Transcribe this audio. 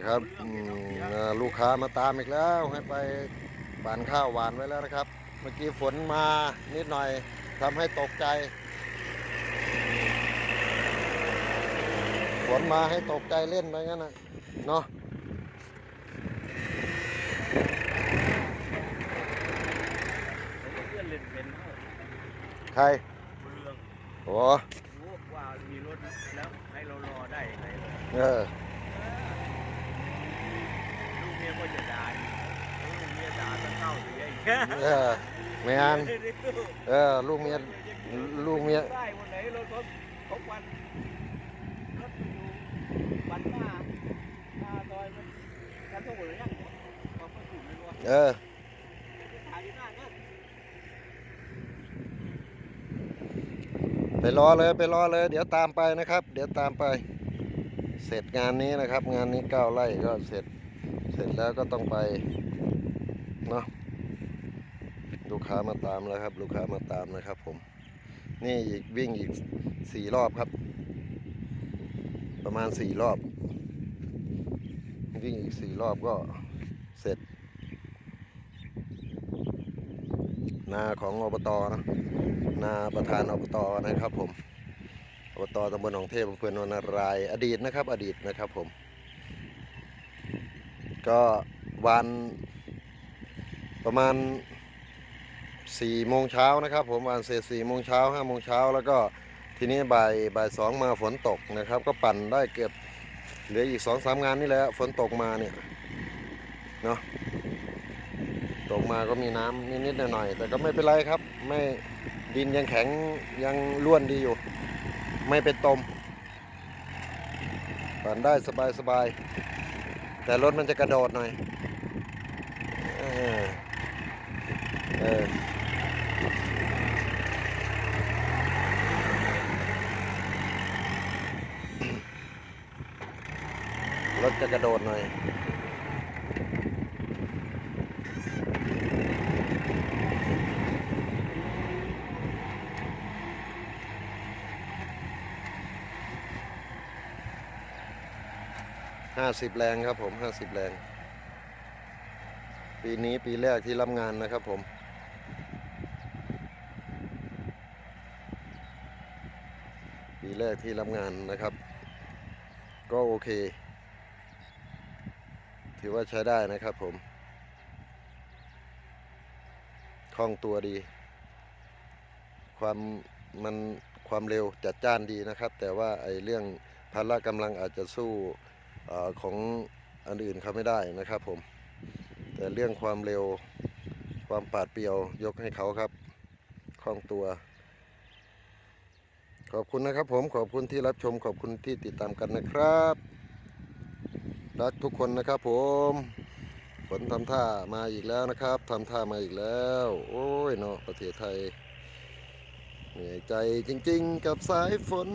นะครับอืมเอ่อลูกค้ามาตามอีกแล้วให้ไปบานข้าวหวานไว้แล้วนะครับ เมื่อกี้ฝนมานิดหน่อยทำให้ตกใจ ฝนมาให้ตกใจเล่นไปงั้นนะเนาะผมก็เพื่อนเล่นเป็นเอ้าใครบุญเรืองโอ้รู้ว่ามีรถแล้วให้เรารอได้ไงเออลู ก็จะด่าอีกลูกเมียด่าตะเข้าอยู่ไอ้เออไม่อันเออลูกเมียลูกเมียได้วันไหนรถเขาเขาควันรถอยู่วันหน้าหน้าซอยมันกันทุกคนเลยยังเขาก็ถูกเลยว่าเออถ่ายที่หน้เนี่ยไปรอเลยไปรอเลย เดี๋ยวตามไปนะครับ เดี๋ยวตามไป เสร็จงานนี้นะครับ งานนี้เก้าไร่ก็เสร็จ ร็จแล้วก็ต้องไปเนาะลูกค้ามาตามแล้วครับ ลูกค้ามาตามนะครับ ผม นี่อีกวิ่งอีกสี่รอบครับ ประมาณสี่รอบ วิ่งอีกสี่รอบก็เสร็จ นาของอบตนะนาประธานอบตนะครับ ผมอบตตำบลหนองเทพอำเภอโนนาราย อดีตนะครับ อดีตนะครับ ผม ก็วันประมาณสี่โมงเช้านะครับ ผมวันเสร็จสี่โมงเช้าห้าโมงเช้าแล้วก็ทีนี้บ่ายบ่ายสองมาฝนตกนะครับ ก็ปั่นได้เกือบเหลืออีกสองสามงานนี่แหละฝนตกมาเนี่ยเนาะตกมาก็มีน้ำนิดๆหน่อยๆแต่ก็ไม่เป็นไรครับ ไม่ดินยังแข็งยังล้วนดีอยู่ ไม่เป็นตมปั่นได้สบายๆ แต่รถมันจะกระโดดหน่อยเออเออรถจะกระโดดหน่อย ห้าสิบแรงครับผมห้าสิบแรง ปีนี้ปีแรกที่รับงานนะครับผมปีแรกที่รับงานนะครับ ก็โอเค ถือว่าใช้ได้นะครับผมคล่องตัวดี ความมันความเร็วจัดจ้านดีนะครับ แต่ว่าไอเรื่องพละกำลังอาจจะสู้ อของอันอื่นเขาไม่ได้นะครับผม แต่เรื่องความเร็วความปาดเปรียวยกให้เขาครับคล่องตัว ขอบคุณนะครับผมขอบคุณที่รับชมขอบคุณที่ติดตามกันนะครับรักทุกคนนะครับผมฝนทำท่ามาอีกแล้วนะครับทำท่ามาอีกแล้ว โอ้ยเนาะประเทศไทย เหนื่อยใจจริงๆ กับสายฝน